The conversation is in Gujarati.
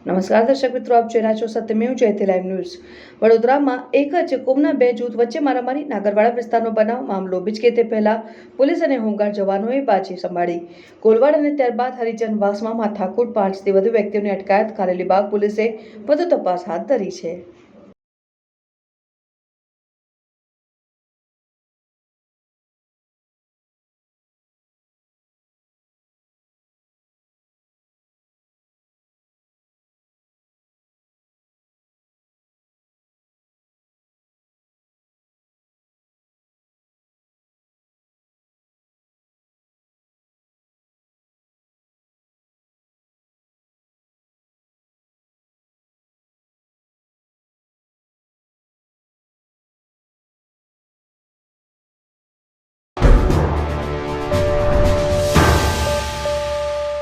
નમસ્કાર દર્શક મિત્રો, આપ જોઈ રહ્યા છો સત્યમેવ જયતે લાઈવ ન્યૂઝ વડોદરામાં એક જ કોમના બે જૂથ વચ્ચે મારામારી, નાગરવાડા વિસ્તારનો બનાવ, મામલો બીજકે તે પહેલા પોલીસ અને હોમગાર્ડ જવાનોએ પાછી સંભાળી. કોલવાડ અને ત્યારબાદ હરિજન વાસમાં માથાકૂટ પાંચથી વધુ વ્યક્તિઓની અટકાયત, કારેલીબાગ પોલીસે વધુ તપાસ હાથ ધરી છે.